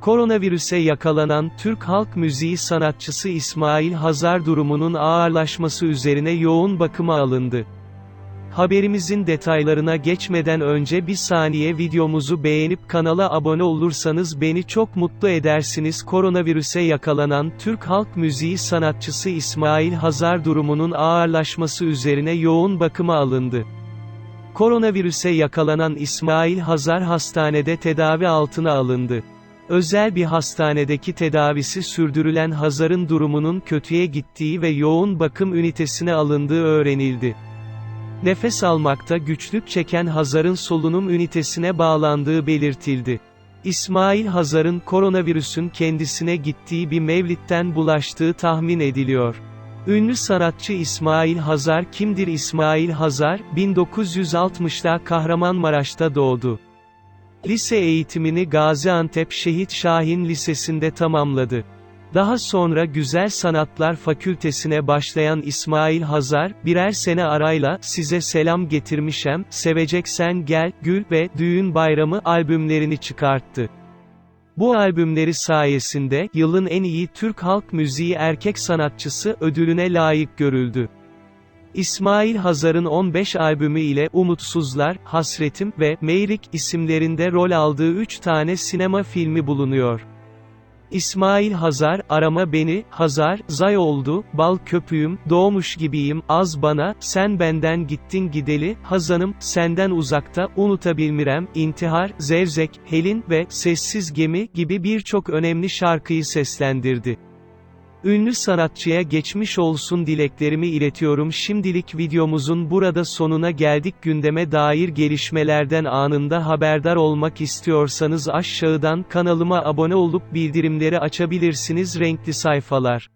Koronavirüse yakalanan Türk halk müziği sanatçısı İsmail Hazar durumunun ağırlaşması üzerine yoğun bakıma alındı. Haberimizin detaylarına geçmeden önce bir saniye videomuzu beğenip kanala abone olursanız beni çok mutlu edersiniz. Koronavirüse yakalanan Türk halk müziği sanatçısı İsmail Hazar durumunun ağırlaşması üzerine yoğun bakıma alındı. Koronavirüse yakalanan İsmail Hazar hastanede tedavi altına alındı. Özel bir hastanedeki tedavisi sürdürülen Hazar'ın durumunun kötüye gittiği ve yoğun bakım ünitesine alındığı öğrenildi. Nefes almakta güçlük çeken Hazar'ın solunum ünitesine bağlandığı belirtildi. İsmail Hazar'ın koronavirüsün kendisine gittiği bir mevlitten bulaştığı tahmin ediliyor. Ünlü sanatçı İsmail Hazar kimdir İsmail Hazar, 1960'da Kahramanmaraş'ta doğdu. Lise eğitimini Gaziantep Şehit Şahin Lisesi'nde tamamladı. Daha sonra Güzel Sanatlar Fakültesine başlayan İsmail Hazar, birer sene arayla, Size Selam Getirmişem, Seveceksen Gel, Gül ve Düğün Bayramı albümlerini çıkarttı. Bu albümleri sayesinde, yılın en iyi Türk halk müziği erkek sanatçısı ödülüne layık görüldü. İsmail Hazar'ın 15 albümü ile Umutsuzlar, Hasretim ve Meyrik isimlerinde rol aldığı 3 tane sinema filmi bulunuyor. İsmail Hazar, Arama Beni, Hazar, Zay Oldu, Bal Köpüğüm, Doğmuş Gibiyim, Az Bana, Sen Benden Gittin Gideli, Hazanım, Senden Uzakta, Unutabilmirem, İntihar, Zevzek, Helin ve Sessiz Gemi gibi birçok önemli şarkıyı seslendirdi. Ünlü sanatçıya geçmiş olsun dileklerimi iletiyorum. Şimdilik videomuzun burada sonuna geldik. Gündeme dair gelişmelerden anında haberdar olmak istiyorsanız aşağıdan kanalıma abone olup bildirimleri açabilirsiniz. Renkli sayfalar.